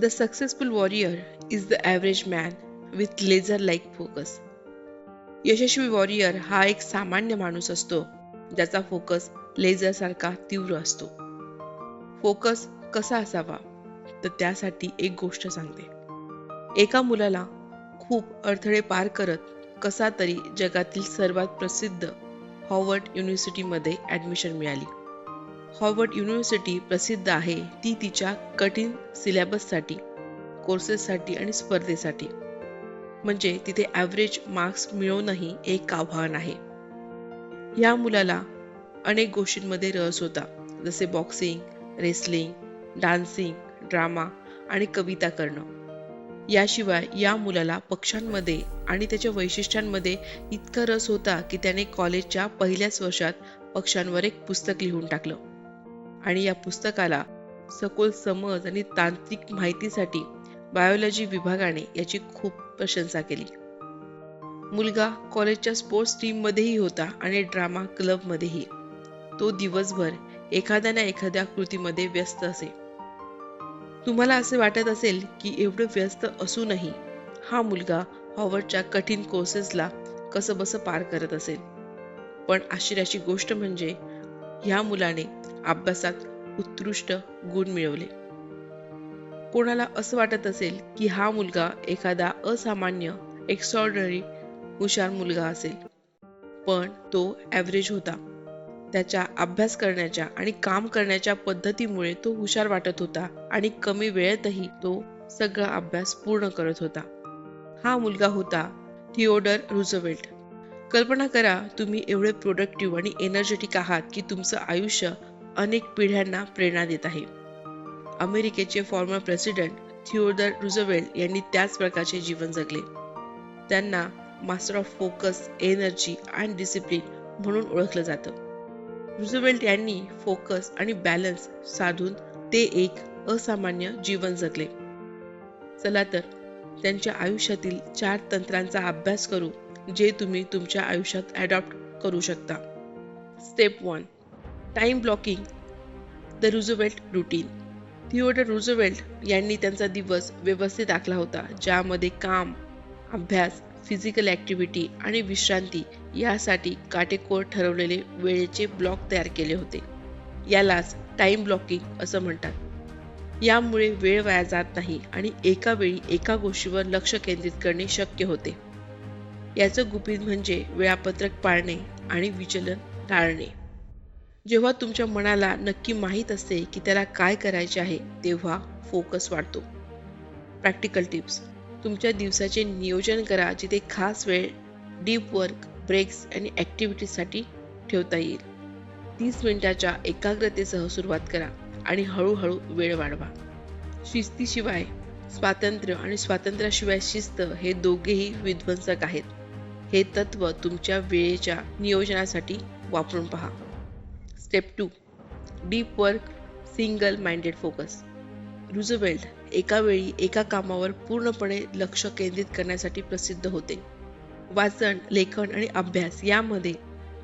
The successful warrior is the average man with laser like focus Yashasvi warrior हा एक सामान्य माणूस असतो ज्याचा फोकस लेझरसारखा तीव्र असतो. फोकस कसा असावा? तर त्यासाठी एक गोष्ट सांगते. एका मुलाला खूप अडथळे पार करत कसा तरी जगातील सर्वात प्रसिद्ध हॉवर्ड युनिव्हर्सिटीमध्ये ॲडमिशन मिळाली. हॉवर्ड युनिव्हर्सिटी प्रसिद्ध आहे. ती तिच्या कठीण सिलेबससाठी कोर्सेससाठी आणि स्पर्धेसाठी. म्हणजे तिथे ॲव्हरेज मार्क्स मिळवणंही एक आव्हान आहे. या मुलाला अनेक गोष्टींमध्ये रस होता. जसे बॉक्सिंग रेसलिंग डान्सिंग ड्रामा आणि कविता करणं. याशिवाय या मुलाला पक्ष्यांमध्ये आणि त्याच्या वैशिष्ट्यांमध्ये इतका रस होता की त्याने कॉलेजच्या पहिल्याच वर्षात पक्ष्यांवर एक पुस्तक लिहून टाकलं. आणि या पुस्तकाला सखोल समज आणि तांत्रिक माहितीसाठी बायोलॉजी विभागाने याची खूप प्रशंसा केली. मुलगा कॉलेजच्या स्पोर्ट्स टीममध्येही होता आणि ड्रामा क्लबमध्येही तो दिवसभर एखाद्या ना एखाद्या कृतीमध्ये व्यस्त असे. तुम्हाला असे वाटत असेल की एवढं व्यस्त असूनही हा मुलगा हॉवर्डच्या कठीण कोर्सेसला कसं बसं पार करत असेल. पण आश्चर्याची गोष्ट म्हणजे ह्या मुलाने अभ्यासात उत्कृष्ट गुण मिळवले. कोणाला असं वाटत असेल की हा मुलगा एखादा असामान्य एक्स्ट्रॉर्डनरी हुशार मुलगा असेल पण तो ॲव्हरेज होता. त्याच्या अभ्यास करण्याच्या आणि काम करण्याच्या पद्धतीमुळे तो हुशार वाटत होता आणि कमी वेळेतही तो सगळा अभ्यास पूर्ण करत होता. हा मुलगा होता थिओडर रुझवेल्ट. कल्पना करा तुम्ही एवढे प्रोडक्टिव्ह आणि एनर्जेटिक आहात की तुमचं आयुष्य अनेक पिढ्यांना प्रेरणा देत आहे. अमेरिकेचे फॉर्मर प्रेसिडेंट थिओडर रुझवेल्ट यांनी त्याच प्रकारचे जीवन जगले. त्यांना master of focus energy and discipline म्हणून ओळखलं जातं. रुझवेल्ट यांनी फोकस आणि बॅलन्स साधून ते एक असामान्य जीवन जगले. चला तर त्यांच्या आयुष्यातील चार तंत्रांचा अभ्यास करू जे तुम्ही तुमच्या आयुष्यात ॲडॉप्ट करू शकता. Step one time blocking the Roosevelt routine Theodore Roosevelt यांनी त्यांचा दिवस व्यवस्थित आखला होता ज्यामध्ये काम अभ्यास फिजिकल ॲक्टिव्हिटी आणि विश्रांती यासाठी काटेकोर ठरवलेले वेळेचे ब्लॉक तयार केले होते. यालाच टाईम ब्लॉकिंग असं म्हणतात. यामुळे वेळ वाया जात नाही आणि एका वेळी एका गोष्टीवर लक्ष केंद्रित करणे शक्य होते. याचं गुपित म्हणजे वेळापत्रक पाळणे आणि विचलन टाळणे. जेव्हा तुमच्या मनाला नक्की माहीत असते की त्याला काय करायचे आहे तेव्हा फोकस वाढतो. प्रॅक्टिकल टिप्स तुमच्या दिवसाचे नियोजन करा जिथे खास वेळ डीप वर्क ब्रेक्स आणि ॲक्टिव्हिटीजसाठी ठेवता येईल. तीस मिनिटाच्या एकाग्रतेसह सुरुवात करा आणि हळूहळू वेळ वाढवा. शिस्तीशिवाय स्वातंत्र्य आणि स्वातंत्र्याशिवाय शिस्त हे दोघेही विध्वंसक आहेत. हे तत्व तुमच्या वेळेच्या नियोजनासाठी वापरून पहा. Step two deep work single minded focus Roosevelt एका वेळी एका कामावर पूर्णपणे लक्ष केंद्रित करण्यासाठी प्रसिद्ध होते. वाचन लेखन आणि अभ्यास यामध्ये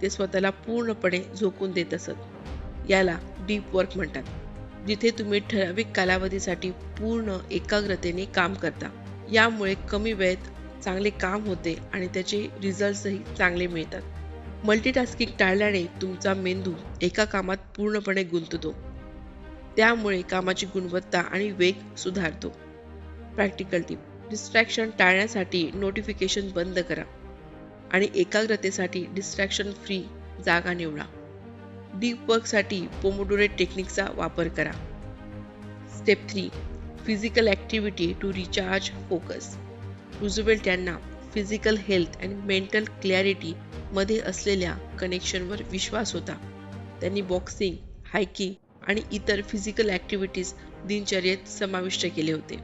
ते स्वतःला पूर्णपणे झोकून देत असत. याला डीप वर्क म्हणतात जिथे तुम्ही ठराविक कालावधीसाठी पूर्ण एकाग्रतेने काम करता. यामुळे कमी वेळेत चांगले काम होते आणि त्याचे रिझल्ट्सही चांगले मिळतात. मल्टीटास्किंग टाळल्याने तुमचा मेंदू एका कामात पूर्णपणे गुंततो. त्यामुळे कामाची गुणवत्ता आणि वेग सुधारतो. प्रॅक्टिकल टिप डिस्ट्रॅक्शन टाळण्यासाठी नोटिफिकेशन बंद करा आणि एकाग्रतेसाठी डिस्ट्रॅक्शन फ्री जागा निवडा. डीप वर्कसाठी पोमोडोरे टेक्निकचा वापर करा. Step three physical activity to recharge focus Roosevelt यांना फिजिकल हेल्थ आणि मेंटल क्लॅरिटी मध्ये असलेल्या कनेक्शनवर विश्वास होता. त्यांनी बॉक्सिंग हायकिंग आणि इतर फिजिकल ॲक्टिव्हिटीज दिनचर्येत समाविष्ट केले होते.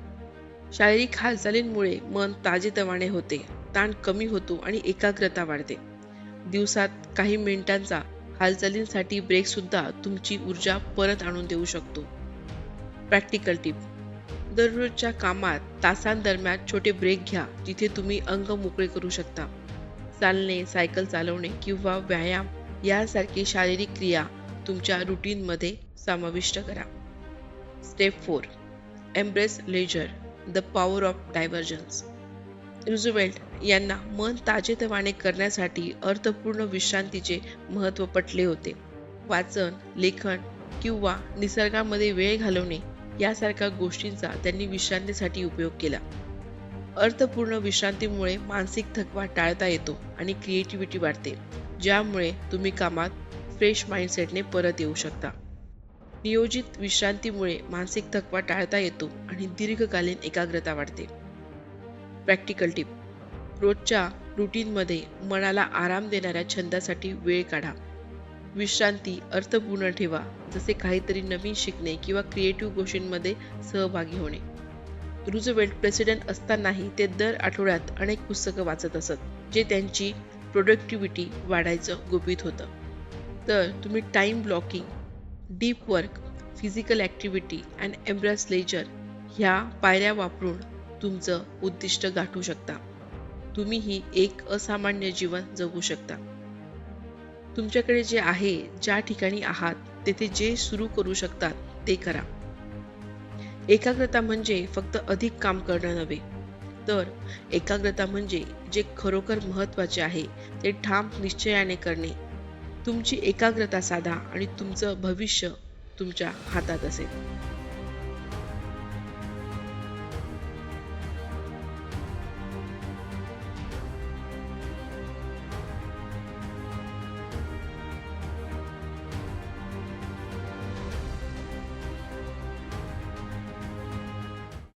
शारीरिक हालचालींमुळे मन ताजेतवाने होते ताण कमी होतो आणि एकाग्रता वाढते. दिवसात काही मिनिटांचा हालचालींसाठी ब्रेकसुद्धा तुमची ऊर्जा परत आणून देऊ शकतो. प्रॅक्टिकल टिप दररोजच्या कामात तासांदरम्यान छोटे ब्रेक घ्या जिथे तुम्ही अंग मोकळे करू शकता. चालणे सायकल चालवणे किंवा व्यायाम यासारखी शारीरिक क्रिया तुमच्या रुटीनमध्ये समाविष्ट करा. Step four embrace leisure the power of divergence Roosevelt यांना मन ताजेतवाने करण्यासाठी अर्थपूर्ण विश्रांतीचे महत्त्व पटले होते. वाचन लेखन किंवा निसर्गामध्ये वेळ घालवणे यासारख्या गोष्टींचा त्यांनी विश्रांतीसाठी उपयोग केला. अर्थपूर्ण विश्रांतीमुळे मानसिक थकवा टाळता येतो आणि क्रिएटिव्हिटी वाढते ज्यामुळे तुम्ही कामात फ्रेश माइंडसेटने परत येऊ शकता. नियोजित विश्रांतीमुळे मानसिक थकवा टाळता येतो आणि दीर्घकालीन एकाग्रता वाढते. प्रॅक्टिकल टिप रोजच्या रुटीनमध्ये मनाला आराम देणाऱ्या छंदासाठी वेळ काढा. विश्रांती अर्थपूर्ण ठेवा जसे काहीतरी नवीन शिकणे किंवा क्रिएटिव्ह गोष्टींमध्ये सहभागी होणे. रुझवेल्ट प्रेसिडेंट असतानाही ते दर आठवड्यात अनेक पुस्तकं वाचत असत जे त्यांची प्रोडक्टिव्हिटी वाढायचं गुपित होतं. तर तुम्ही time blocking deep work physical activity and embrace leisure ह्या पायऱ्या वापरून तुमचं उद्दिष्ट गाठू शकता. तुम्हीही एक असामान्य जीवन जगू शकता. तुमच्याकडे जे आहे ज्या ठिकाणी आहात तेथे जे सुरू करू शकतात ते करा. एकाग्रता म्हणजे फक्त अधिक काम करणं नव्हे. तर एकाग्रता म्हणजे जे खरोखर महत्त्वाचे आहे ते ठाम निश्चयाने करणे. तुमची एकाग्रता साधा आणि तुमचं भविष्य तुमच्या हातात असेल.